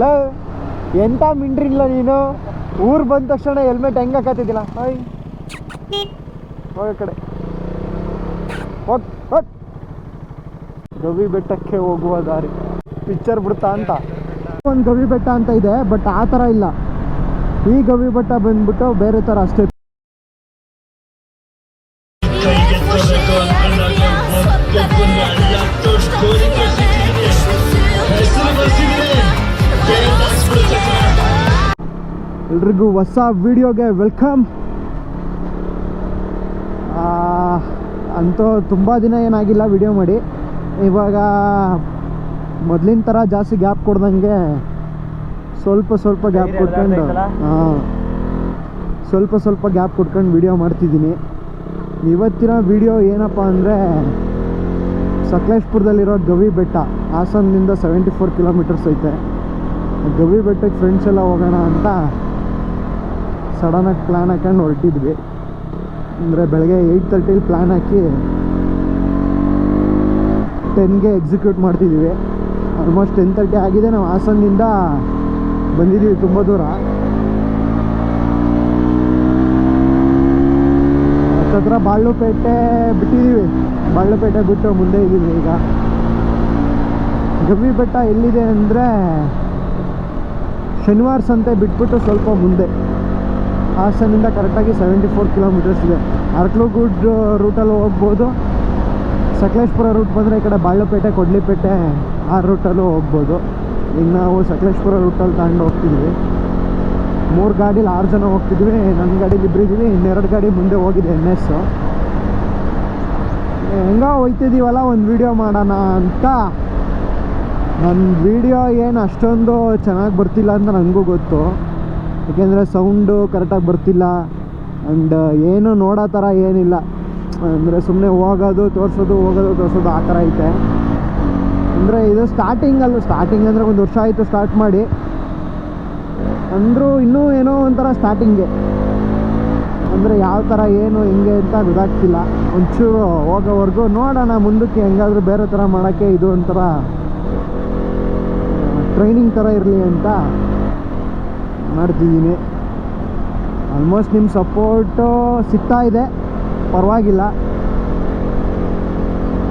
ಲ ಎಂಥ ಮಿಂಡ್ರಿಲ್ಲ ನೀನು? ಊರು ಬಂದ ತಕ್ಷಣ ಹೆಲ್ಮೆಟ್ ಹೆಂಗೆ ಹಾಕತ್ತಿದ್ದಿಲ್ಲ ಹಾಯ್ ಹೋಗ ಕಡೆ. ಹೋಗ್ ಗವಿ ಬೆಟ್ಟಕ್ಕೆ ಹೋಗುವ ದಾರಿ. ಪಿಕ್ಚರ್ ಬಿಡ್ತಾ ಅಂತ. ಒಂದು ಗವಿ ಬೆಟ್ಟ ಅಂತ ಇದೆ, ಬಟ್ ಆ ಥರ ಇಲ್ಲ. ಈ ಗವಿ ಬೆಟ್ಟ ಬಂದ್ಬಿಟ್ಟು ಬೇರೆ ಥರ ಅಷ್ಟೇ. ಎಲ್ರಿಗೂ ಹೊಸ ವಿಡಿಯೋಗೆ ವೆಲ್ಕಮ್. ಅಂತೂ ತುಂಬ ದಿನ ಏನಾಗಿಲ್ಲ ವಿಡಿಯೋ ಮಾಡಿ. ಇವಾಗ ಮೊದಲಿನ ಥರ ಜಾಸ್ತಿ ಗ್ಯಾಪ್ ಕೊಡ್ದಂಗೆ ಸ್ವಲ್ಪ ಸ್ವಲ್ಪ ಗ್ಯಾಪ್ ಕೊಟ್ಕೊಂಡು ಹಾಂ ಸ್ವಲ್ಪ ಸ್ವಲ್ಪ ಗ್ಯಾಪ್ ಕೊಟ್ಕೊಂಡು ವಿಡಿಯೋ ಮಾಡ್ತಿದ್ದೀನಿ. ಇವತ್ತಿನ ವಿಡಿಯೋ ಏನಪ್ಪ ಅಂದರೆ ಸಕಲೇಶ್ಪುರದಲ್ಲಿರೋ ಗವಿ ಬೆಟ್ಟ ಹಾಸನದಿಂದ ಸೆವೆಂಟಿ ಫೋರ್ ಕಿಲೋಮೀಟರ್ಸ್ ಐತೆ. ಗವಿ ಬೆಟ್ಟಕ್ಕೆ ಫ್ರೆಂಡ್ಸ್ ಎಲ್ಲ ಹೋಗೋಣ ಅಂತ ಸಡನ್ನಾಗಿ ಪ್ಲ್ಯಾನ್ ಹಾಕೊಂಡು ಹೊರಟಿದ್ವಿ. ಅಂದರೆ ಬೆಳಗ್ಗೆ ಏಯ್ಟ್ ತರ್ಟಿಲಿ ಪ್ಲ್ಯಾನ್ ಹಾಕಿ ಟೆನ್ಗೆ ಎಕ್ಸಿಕ್ಯೂಟ್ ಮಾಡ್ತಿದ್ದೀವಿ ಆಲ್ಮೋಸ್ಟ್ ಟೆನ್ ತರ್ಟಿ ಆಗಿದೆ, ನಾವು ಹಾಸನದಿಂದ ಬಂದಿದ್ದೀವಿ ತುಂಬ ದೂರ. ಹತ್ತತ್ರ ಬಾಳುಪೇಟೆ ಬಿಟ್ಟಿದ್ದೀವಿ. ಬಾಳುಪೇಟೆ ಬಿಟ್ಟು ಮುಂದೆ ಇದ್ದೀವಿ ಈಗ. ಗವಿ ಬೆಟ್ಟ ಎಲ್ಲಿದೆ ಅಂದರೆ ಶನಿವಾರ ಸಂತೆ ಬಿಟ್ಬಿಟ್ಟು ಸ್ವಲ್ಪ ಮುಂದೆ. ಹಾಸನಿಂದ ಕರೆಕ್ಟಾಗಿ ಸೆವೆಂಟಿ ಫೋರ್ ಕಿಲೋಮೀಟರ್ಸ್ ಇದೆ. ಅರ್ಕಲುಗುಡ್ ರೂಟಲ್ಲಿ ಹೋಗ್ಬೋದು. ಸಕಲೇಶ್ಪುರ ರೂಟ್ ಬಂದರೆ ಈ ಕಡೆ ಬಾಳೆಪೇಟೆ ಕೊಡ್ಲಿಪೇಟೆ, ಆ ರೂಟಲ್ಲೂ ಹೋಗ್ಬೋದು. ಈಗ ನಾವು ಸಕಲೇಶ್ಪುರ ರೂಟಲ್ಲಿ ತಗೊಂಡು ಹೋಗ್ತಿದ್ವಿ. ಮೂರು ಗಾಡೀಲಿ ಆರು ಜನ ಹೋಗ್ತಿದ್ವಿ. ನನ್ನ ಗಾಡೀಲಿ ಇಬ್ಬರಿದ್ದೀವಿ ಇನ್ನೆರಡು ಗಾಡಿ ಮುಂದೆ ಹೋಗಿದೆ ಎನ್ ಎಸ್ ಹೆಂಗೋ ಹೋಯ್ತಿದ್ದೀವಲ್ಲ ಒಂದು ವಿಡಿಯೋ ಮಾಡೋಣ ಅಂತ. ನನ್ನ ವಿಡಿಯೋ ಏನು ಅಷ್ಟೊಂದು ಚೆನ್ನಾಗಿ ಬರ್ತಿಲ್ಲ ಅಂತ ನನಗೂ ಗೊತ್ತು. ಏಕೆಂದರೆ ಸೌಂಡು ಕರೆಕ್ಟಾಗಿ ಬರ್ತಿಲ್ಲ ಆ್ಯಂಡ್ ಏನು ನೋಡೋ ಥರ ಏನಿಲ್ಲ. ಅಂದರೆ ಸುಮ್ಮನೆ ಹೋಗೋದು, ತೋರಿಸೋದು ಹೋಗೋದು, ತೋರಿಸೋದು ಆ ಥರ ಐತೆ. ಅಂದರೆ ಇದು ಸ್ಟಾರ್ಟಿಂಗಲ್ಲೂ ಸ್ಟಾರ್ಟಿಂಗ್ ಅಂದರೆ ಒಂದು ವರ್ಷ ಆಯಿತು ಸ್ಟಾರ್ಟ್ ಮಾಡಿ. ಅಂದರೂ ಇನ್ನೂ ಏನೋ ಒಂಥರ ಸ್ಟಾರ್ಟಿಂಗೆ ಅಂದರೆ ಯಾವ ಥರ ಏನು, ಹೆಂಗೆ ಅಂತ ಗೊತ್ತಾಗ್ತಿಲ್ಲ. ಒಂಚೂರು ಹೋಗೋವರೆಗೂ ನೋಡೋಣ ಮುಂದಕ್ಕೆ ಹೆಂಗಾದರೂ ಬೇರೆ ಥರ ಮಾಡೋಕ್ಕೆ ಇದು ಒಂಥರ ಟ್ರೈನಿಂಗ್ ಥರ ಇರಲಿ ಅಂತ ಮಾಡ್ತಿದ್ದೀನಿ. ಆಲ್ಮೋಸ್ಟ್ ನಿಮ್ಮ ಸಪೋರ್ಟು ಸಿಗ್ತಾ ಇದೆ. ಪರವಾಗಿಲ್ಲ.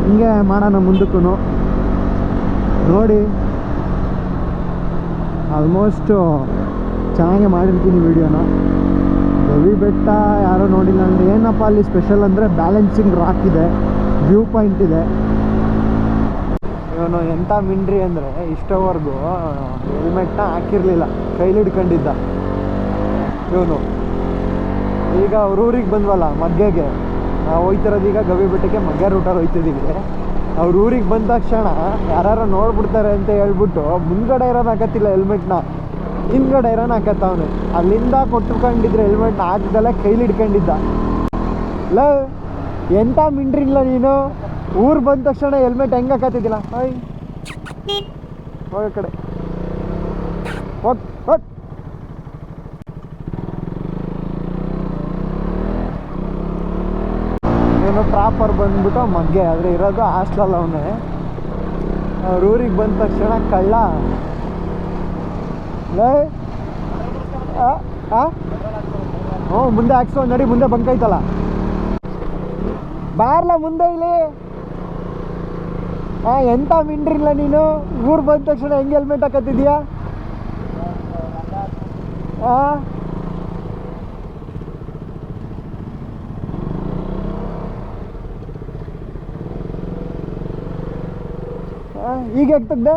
ಹಿಂಗೆ ಮಾಡೋಣ ಮುಂದಕ್ಕೂ ನೋಡಿ. ಆಲ್ಮೋಸ್ಟು ಚೆನ್ನಾಗೇ ಮಾಡಿರ್ತೀನಿ ವೀಡಿಯೋನ ಗವಿ ಬೆಟ್ಟ ಯಾರೂ ನೋಡಿಲ್ಲ ಅಂದರೆ ಏನಪ್ಪ ಅಲ್ಲಿ ಸ್ಪೆಷಲ್ ಅಂದರೆ ಬ್ಯಾಲೆನ್ಸಿಂಗ್ ರಾಕ್ ಇದೆ. ವ್ಯೂ ಪಾಯಿಂಟ್ ಇದೆ. ಇವನು ಎಂಥ ಮಿಂಡ್ರಿ ಅಂದರೆ ಇಷ್ಟವರೆಗೂ ಹೆಲ್ಮೆಟ್ನ ಹಾಕಿರಲಿಲ್ಲ ಕೈಲಿ ಹಿಡ್ಕೊಂಡಿದ್ದ ಇವನು. ಈಗ ಅವ್ರ ಊರಿಗೆ ಬಂದ್ವಲ್ಲ, ಮಗ್ಗೆಗೆ. ನಾವು ಹೋಯ್ತಿರೋದು ಈಗ ಗವಿ ಬೆಟ್ಟಕ್ಕೆ ಮಗ್ಗೆ ರೂಟಲ್ಲಿ ಹೋಯ್ತಿದ್ದೀವಿ ಅವ್ರ ಊರಿಗೆ ಬಂದ ತಕ್ಷಣ ಯಾರು ನೋಡ್ಬಿಡ್ತಾರೆ ಅಂತ ಹೇಳ್ಬಿಟ್ಟು ಮುಂದ್ಗಡೆ ಇರೋದು ಹಾಕತ್ತಿಲ್ಲ ಹೆಲ್ಮೆಟ್ನ. ಹಿಂದ್ಗಡೆ ಇರೋನು ಹಾಕತ್ತವನು ಅಲ್ಲಿಂದ ಕೊಟ್ಕೊಂಡಿದ್ರೆ ಹೆಲ್ಮೆಟ್ನ ಹಾಕ್ದಲ್ಲೇ ಕೈಲಿ ಹಿಡ್ಕೊಂಡಿದ್ದ ಲ ಎಂಥ ಮಿಂಡ್ರಿಲ್ಲ ನೀನು? ಊರು ಬಂದ ತಕ್ಷಣ ಹೆಲ್ಮೆಟ್ ಹೆಂಗೆ ಹಾಕತ್ತಿದ್ದಿಲ್ಲ? ಹಾಯ್ ಹೋಗ ಕಡೆ. ಹೋಗ್ ಹೋಗ್. ಏನೋ ಪ್ರಾಪರ್ ಬಂದ್ಬಿಟ್ಟು ಮಗ್ಗೆ ಆದರೆ ಇರೋದು ಹಾಸ್ಟೆಲ್ ಅವನೇ. ಅವ್ರ ಊರಿಗೆ ಬಂದ ತಕ್ಷಣ ಕಳ್ಳ? ಹ್ಞೂ ಮುಂದೆ ಹಾಕ್ಸೋ, ನಡಿ, ಮುಂದೆ ಬಂಕೈತಲ್ಲ ಬಾರ್ಲ, ಮುಂದೆ ಇಲ್ಲಿ. ಎಂತ ಮಿಂಡ್ರಿಲ್ಲ ನೀನು? ಊರು ಬಂದ ತಕ್ಷಣ ಹೆಂಗೆ ಹೆಲ್ಮೆಟ್ ಹಾಕತ್ತಿದ್ಯಾ ಆ, ಈಗ ಯಾಕೆ ತೆಗ್ದೆ?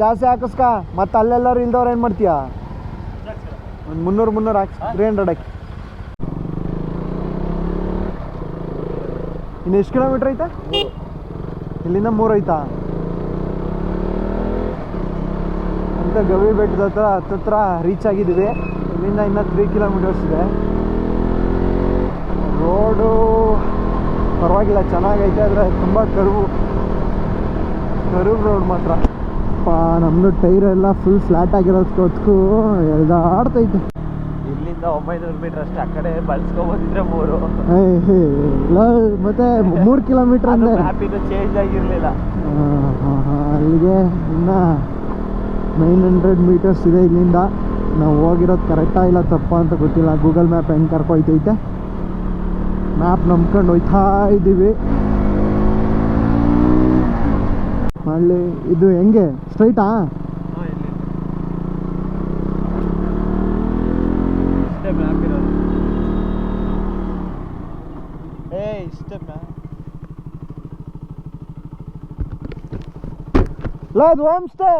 ಜಾಸ್ತಿ ಹಾಕಿಸ್ಕ ಮತ್ತೆ ಅಲ್ಲೆಲ್ಲರೂ ಇಲ್ದವ್ರು ಏನು ಮಾಡ್ತೀಯ? ಒಂದು ಮುನ್ನೂರು ಮುನ್ನೂರು ಹಾಕಿ ತ್ರೀ ಹಂಡ್ರೆಡ್ ಹಾಕಿ. ಇನ್ನು ಎಷ್ಟು ಕಿಲೋಮೀಟ್ರ್ ಐತೆ? ಇಲ್ಲಿಂದ ಮೂರು ಐತಾ? ಅಂತ ಗವಿ ಬೆಟ್ಟದ ಹತ್ರ ಹತ್ತತ್ರ ರೀಚ್ ಆಗಿದ್ದೀವಿ ಇಲ್ಲಿಂದ ಇನ್ನೂ ತ್ರೀ ಕಿಲೋಮೀಟರ್ಸ್ ಇದೆ. ರೋಡು ಪರವಾಗಿಲ್ಲ, ಚೆನ್ನಾಗೈತೆ, ಆದರೆ ತುಂಬ ಕರುವು. ಕರುವು ರೋಡ್ ಮಾತ್ರ. ನಮ್ಮದು ಟೈರ್ ಎಲ್ಲ ಫುಲ್ ಫ್ಲ್ಯಾಟ್ ಎಲ್ಲ ಎಳ್ದಾಡ್ತೈತೆ. ಇಲ್ಲಿಂದ ಒಂಬೈನೂರು ಮೀಟರ್ ಅಷ್ಟೇ ಆ ಕಡೆ ಬಳಸ್ಕೊಬೋದಿದ್ರೆ ಮೂರು. ಮತ್ತೆ ಮೂರು ಕಿಲೋಮೀಟರ್ ಅದು ಅಂದ್ರೆ? ಹ್ಯಾಪಿನೂ ಚೇಂಜ್ ಆಗಿರಲಿಲ್ಲ. ಅಲ್ಲಿಗೆ ಇನ್ನು ನೈನ್ ಹಂಡ್ರೆಡ್ ಮೀಟರ್ಸ್ ಇದೆ ಇಲ್ಲಿಂದ. ನಾವು ಹೋಗಿರೋದು ಕರೆಕ್ಟಾ ಇಲ್ಲ ತಪ್ಪಾ ಅಂತ ಗೊತ್ತಿಲ್ಲ. ಗೂಗಲ್ ಮ್ಯಾಪ್ ಹೆಂಗೆ ಕರ್ಕೊಯ್ತೈತೆ? ಮ್ಯಾಪ್ ನಂಬ್ಕೊಂಡು ಹೋಯ್ತಾ ಇದ್ದೀವಿ. ಅಲ್ಲಿ ಇದು ಹೆಂಗೆ? ಸ್ಟ್ರೈಟಾ ಇಷ್ಟೇ ಮ್ಯಾಪ್ ಇರೋದು ಏ ಇಷ್ಟೇ ಮ್ಯಾಪ್ ಇಲ್ಲ ಅದು ಹೋಮ್ ಸ್ಟೇ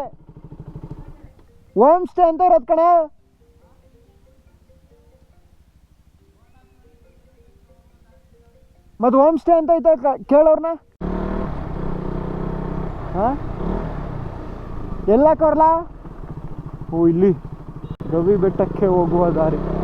ಹೋಮ್ ಸ್ಟೇ ಅಂತ ಇರೋದು ಕಣ. ಮತ್ತು ಹೋಮ್ ಸ್ಟೇ ಅಂತ ಐತೆ ಕೇಳೋರ್ನ? ಹಾಂ? ಕೊರ್ಲಾ? ಓ, ಇಲ್ಲಿ. ಗವಿ ಬೆಟ್ಟಕ್ಕೆ ಹೋಗುವ ದಾರಿ.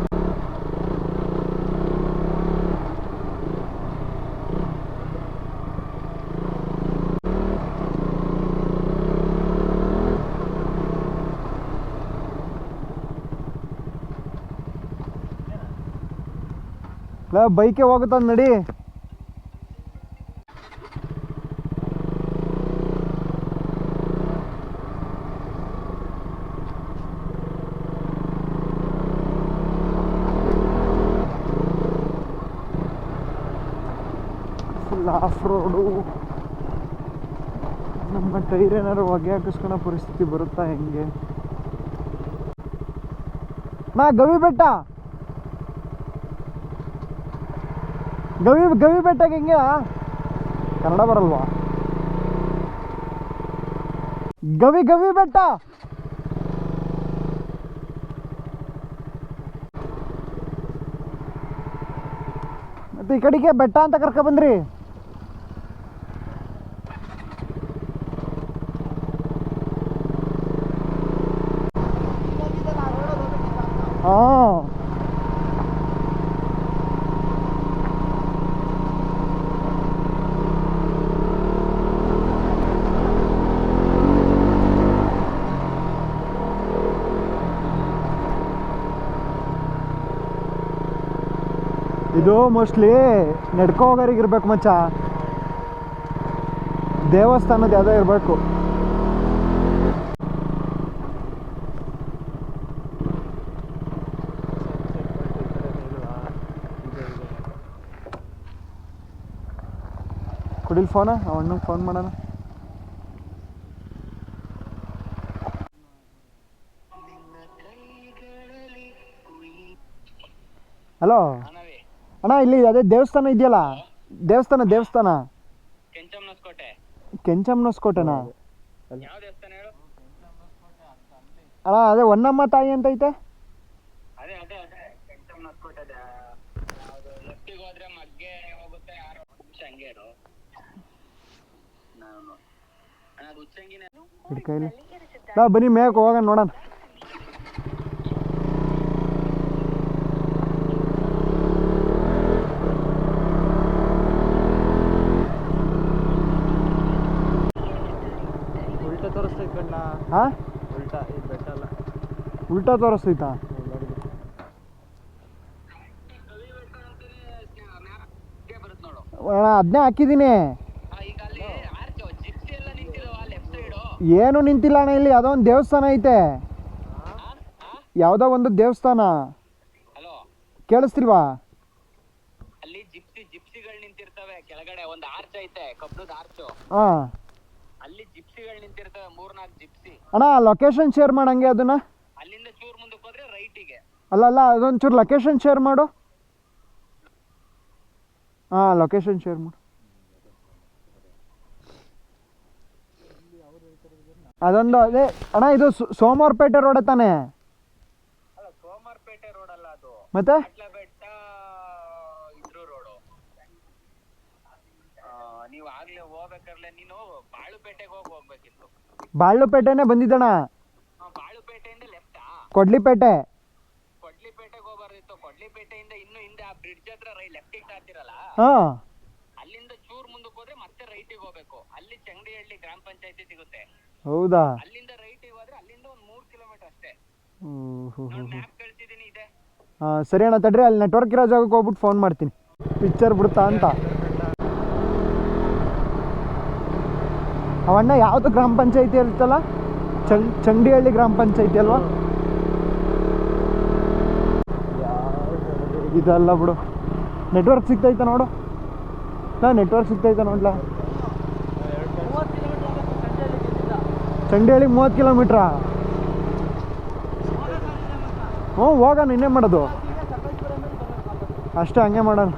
ಬೈಕೆ ಹೋಗುತ್ತ ನಡಿ. ಆಫ್ ರೋಡು ನಮ್ಮ ಟೈರ್ ಏನಾರು ಹೊಗೆ ಹಾಕಿಸ್ಕೊಳೋ ಪರಿಸ್ಥಿತಿ ಬರುತ್ತಾ ಹೆಂಗೆ? ನಾ ಗವಿ ಬೆಟ್ಟ. ಗವಿ ಗವಿ ಬೆಟ್ಟಕ್ಕೆ ಹಿಂಗೆ? ಕನ್ನಡ ಬರಲ್ವಾ? ಗವಿ ಗವಿ ಬೆಟ್ಟ! ಮತ್ತೆ ಈ ಕಡೆಗೆ ಬೆಟ್ಟ ಅಂತ ಕರ್ಕ ಬಂದ್ರಿ ಹಾ ಇದು ಮೋಸ್ಟ್ಲಿ ನಡ್ಕೋ ಹೋಗೋರಿಗೆ ಇರಬೇಕು ಮಚ್ಚ. ದೇವಸ್ಥಾನದ ಯಾವುದೋ ಇರಬೇಕು. ಕುಡಿಲ್ ಫೋನ? ಅವಣ್ಣಗೆ ಫೋನ್ ಮಾಡೋಣ. ಹಲೋ? ಅಣ್ಣ ಇಲ್ಲಿ ಅದೇ ದೇವಸ್ಥಾನ ಇದೆಯಲ್ಲ? ದೇವಸ್ಥಾನ ದೇವಸ್ಥಾನ. ಕೆಂಚಮ್ಮನಸ್ಕೋಟೆ. ಅಣ್ಣ ಯಾವ ದೇವಸ್ಥಾನ ಹೇಳು? ಅಣ್ಣ ಅದೇ ಒನ್ನಮ್ಮ ತಾಯಿ ಅಂತ ಐತೆ? ಅದೇ ಅದೇ ಅದೇ. ಕೆಂಚಮ್ಮನಸ್ಕೋಟೆ ಲೆಫ್ಟಿಗೆ ಹೋದ್ರೆ ಮಗ್ಗೆ ಹೋಗುತ್ತೆ ಆರು ನಿಮಿಷ ಹಂಗೆ ಇರು ನಾನು ಅಣ್ಣ ಅದು ಉಚ್ಚಂಗಿನೇ ಹಿಡ್ ಕೈಲಿ. ನಾ ಬನ್ನಿ ಮೇಕ್ ಹೋಗೋಣ ನೋಡೋಣ ಉಲ್ಟಾ ತೋರಿಸ್ತೈತೆ ಕಣ್ಣ ಹಾ ಉಲ್ಟಾ ಇದು ಬೆಟ್ಟ ಅಲ್ಲ ಉಲ್ಟಾ ತೋರಿಸ್ತೈತಾ ಅಣ್ಣ ಅದನ್ನೇ ಹಾಕಿದ್ದೀನಿ. ಏನು ನಿಂತಿಲ್ಲ ಅಣ್ಣ ಇಲ್ಲಿ ಯಾವುದೋ ಒಂದು ದೇವಸ್ಥಾನ ಐತೆ. ಯಾವುದೋ ಒಂದು ದೇವಸ್ಥಾನ. ಕೇಳಿಸ್ತಿಲ್ವಾ? ಅಲ್ಲಿ ಜಿಪ್ಸಿ ಜಿಪ್ಸಿಗಳು ನಿಂತಿರ್ತವೆ ಕೆಳಗಡೆ ಒಂದು ಆರ್ಚ್ ಐತೆ ಕಬ್ಬಣದ ಆರ್ಚು ಹಾಂ. ಅಲ್ಲಿ ಜಿಪ್ಸಿಗಳು ನಿಂತಿರ್ತವೆ ಮೂರ್ನಾಲ್ಕು ಜಿಪ್ಸಿ. ಅಣ್ಣ ಲೊಕೇಶನ್ ಶೇರ್ ಮಾಡಂಗೆ ಅದನ್ನ. ರೈಟಿಗೆ ಅಲ್ಲ ಅಲ್ಲ ಅದೊಂಚೂರು ಲೊಕೇಶನ್ ಶೇರ್ ಮಾಡು. ಹಾಂ ಲೊಕೇಶನ್ ಶೇರ್ ಮಾಡು. ಅದೊಂದು ಅದೇ ಅಣ್ಣ ಇದು ಸೋಮವಾರಪೇಟೆ ರೋಡ್ ತಾನೆ? ಅಲ್ಲ ಸೋಮಾರ್ಪೇಟೆ ರೋಡ್ ಅಲ್ಲ ಅದು. ಮತ್ತೆ? ಬಾಳುಪೇಟೆನೆ ಬೆಟ್ಟ ಇದ್ರು ರೋಡು ನೀವು ಆಗ್ಲೇ ಹೋಗ್ಬೇಕಾರ್ಲೆ ನೀನು ಬಾಳುಪೇಟೆಗೆ ಹೋಗಿ ಹೋಗ್ಬೇಕಿತ್ತು. ಬಾಳ್ಲುಪೇಟೆನೇ ಬಂದಿದ್ದಣ್ಣ. ಬಾಳುಪೇಟೆಯಿಂದ ಲೆಫ್ಟಾ ಕೊಡ್ಲಿಪೇಟೆ. ಕೊಡ್ಲಿಪೇಟೆಗೆ ಹೋಗ್ಬಾರ್ದಿತ್ತು. ಕೊಡ್ಲಿಪೇಟೆಯಿಂದ ಇನ್ನು ಹಿಂದೆ ಆ ಬ್ರಿಡ್ಜ್ ಹತ್ರ ರೈ ಲೆಫ್ಟಿಗೆ ತಾತಿರಲ್ಲ ಹಾಂ. ಅಲ್ಲಿಂದ ಚೂರ್ ಮುಂದಕ್ಕೆ ಹೋದ್ರೆ ಮತ್ತೆ ರೈಟಿಗೆ ಹೋಗ್ಬೇಕು. ಅಲ್ಲಿ ಚಂಗಡಿಹಳ್ಳಿ ಗ್ರಾಮ ಪಂಚಾಯತಿ ಸಿಗುತ್ತೆ. ಹೌದಾ? ಅಲ್ಲಿಂದ ರೈಟಿಗೆ ಹೋದ್ರೆ ಅಲ್ಲಿಂದ ಒಂದ್ ಮೂರ್ ಕಿಲೋಮೀಟರ್ ಅಷ್ಟೇ. ನೋಡಿ. ಮ್ಯಾಪ್ ಕಳ್ಸಿದೀನಿ ಇದೆ. ಹಾಂ ಸರಿ ಅಣ್ಣ ತಡ್ರಿ ಅಲ್ಲಿ ನೆಟ್ವರ್ಕ್ ಇರೋ ಜಾಗಕ್ಕೆ ಹೋಗ್ಬಿಟ್ಟು ಫೋನ್ ಮಾಡ್ತೀನಿ. ಪಿಕ್ಚರ್ ಬಿಡ್ತಾ ಅಂತ. ಅವಣ್ಣ ಯಾವುದು ಗ್ರಾಮ ಪಂಚಾಯತಿ ಇರುತ್ತಲ್ಲ ಚಂಡ್ ಚಂಡಿಹಳ್ಳಿ ಗ್ರಾಮ ಪಂಚಾಯತಿ ಅಲ್ವಾ? ಇದಲ್ಲ ಬಿಡು. ನೆಟ್ವರ್ಕ್ ಸಿಗ್ತೈತ ನೋಡು. ನಾ ನೆಟ್ವರ್ಕ್ ಸಿಗ್ತೈತ ನೋಡ್ಲಾ. ಚಂಡಿಹಳ್ಳಿ ಮೂವತ್ತು ಕಿಲೋಮೀಟ್ರಾ? ಹ್ಞೂ, ಹೋಗೋಣ ಇನ್ನೇ ಮಾಡೋದು? ಅಷ್ಟೇ, ಹಂಗೆ ಮಾಡೋಣ.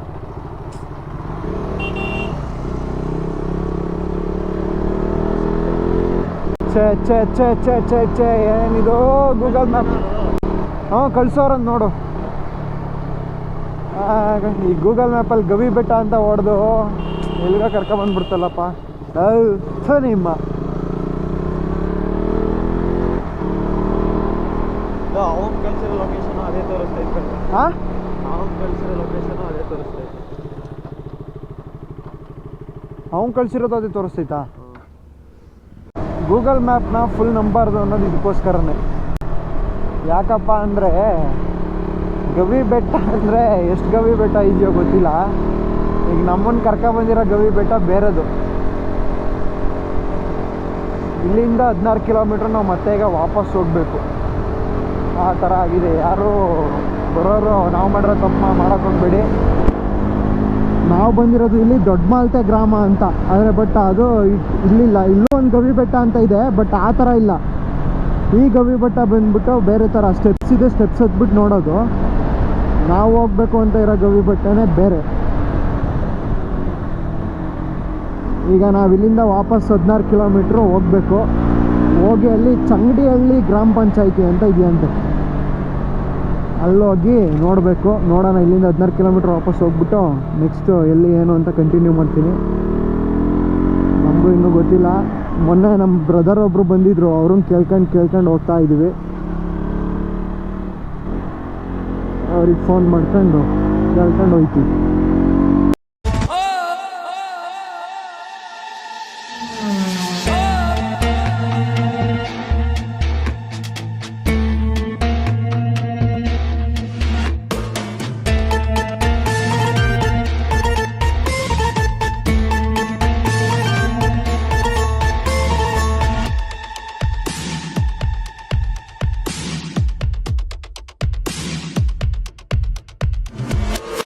ಛೇ ಛೇ ಛೇ ಛೇ ಛೇ ಛೇ ಏನಿದು ಗೂಗಲ್ ಮ್ಯಾಪ್ ಹ್ಞೂ, ಕಳ್ಸೋರಂತ ನೋಡು. ಈ ಗೂಗಲ್ ಮ್ಯಾಪಲ್ಲಿ ಗವಿ ಬೆಟ್ಟ ಅಂತ ಹೊಡೆದು ಎಲ್ಲಿಗ ಕರ್ಕೊಂಬಂದ್ಬಿಡ್ತಲ್ಲಪ್ಪ ಥು ನಿಮ್ಮ ಅವ್ನು ಕಳ್ಸಿರೋ ಲೊಕೇಶನ್ ಅದೇ ತೋರಿಸ್ತೈತೆ ಕಣ್ಣ ಹಾಂ ಅವ್ನು ಕಳ್ಸಿರೋ ಲೊಕೇಶನ್ ಅದೇ ಅವ್ನು ಕಳ್ಸಿರೋದು ಅದೇ ತೋರಿಸ್ತೈತಾ ಗೂಗಲ್ ಮ್ಯಾಪ್ನ ಫುಲ್ ನಂಬಾರ್ದು ಅನ್ನೋದು ಇದಕ್ಕೋಸ್ಕರನೇ. ಯಾಕಪ್ಪ ಅಂದರೆ ಗವಿ ಬೆಟ್ಟ ಅಂದರೆ ಎಷ್ಟು ಗವಿ ಬೆಟ್ಟ ಇದೆಯೋ ಗೊತ್ತಿಲ್ಲ. ಈಗ ನಮ್ಮನ್ನು ಕರ್ಕೊಂಬಂದಿರೋ ಗವಿ ಬೆಟ್ಟ ಬೇರೆದು. ಇಲ್ಲಿಂದ ಹದಿನಾರು ಕಿಲೋಮೀಟ್ರ್ ನಾವು ಮತ್ತೆ ಈಗ ವಾಪಸ್ ಹೋಗಬೇಕು. ಆ ಥರ ಆಗಿದೆ. ಯಾರು ಬರೋರು ನಾವು ಮಾಡಿರೋ ತಪ್ಪು ಮಾಡೋಕೆ ಹೋಗ್ಬೇಡಿ. ನಾವು ಬಂದಿರೋದು ಇಲ್ಲಿ ದೊಡ್ಡ ಮಾಲ್ತೆ ಗ್ರಾಮ ಅಂತ. ಆದರೆ ಬಟ್ ಅದು ಇಲ್ಲಿಲ್ಲ. ಇಲ್ಲೂ ಒಂದು ಗವಿ ಬೆಟ್ಟ ಅಂತ ಇದೆ ಬಟ್ ಆ ಥರ ಇಲ್ಲ. ಈ ಗವಿ ಬೆಟ್ಟ ಬಂದ್ಬಿಟ್ಟು ಬೇರೆ ಥರ ಸ್ಟೆಪ್ಸ್ ಇದೆ. ಸ್ಟೆಪ್ಸ್ ಹತ್ಬಿಟ್ಟು ನೋಡೋದು. ನಾವು ಹೋಗ್ಬೇಕು ಅಂತ ಇರೋ ಗವಿ ಬೆಟ್ಟನೇ ಬೇರೆ. ಈಗ ನಾವು ಇಲ್ಲಿಂದ ವಾಪಸ್ ಹದಿನಾರು ಕಿಲೋಮೀಟ್ರು ಹೋಗಬೇಕು. ಹೋಗಿ ಅಲ್ಲಿ ಚಂಗಡಿಹಳ್ಳಿ ಗ್ರಾಮ ಪಂಚಾಯಿತಿ ಅಂತ ಇದೆಯಂತೆ. ಅಲ್ಲೋಗಿ ನೋಡಬೇಕು. ನೋಡೋಣ ಇಲ್ಲಿಂದ ಹದಿನಾರು ಕಿಲೋಮೀಟ್ರ್ ವಾಪಸ್ ಹೋಗ್ಬಿಟ್ಟು ನೆಕ್ಸ್ಟು ಎಲ್ಲಿ ಏನು ಅಂತ ಕಂಟಿನ್ಯೂ ಮಾಡ್ತೀನಿ. ನಮಗೂ ಇನ್ನೂ ಗೊತ್ತಿಲ್ಲ. ಮೊನ್ನೆ ನಮ್ಮ ಬ್ರದರ್ ಒಬ್ಬರು ಬಂದಿದ್ರು. ಅವ್ರನ್ನ ಕೇಳ್ಕೊಂಡು ಕೇಳ್ಕೊಂಡು ಹೋಗ್ತಾ ಇದ್ದೀವಿ ಅವ್ರಿಗೆ ಫೋನ್ ಮಾಡ್ಕೊಂಡು ಕೇಳ್ಕೊಂಡು ಹೋಗ್ತೀವಿ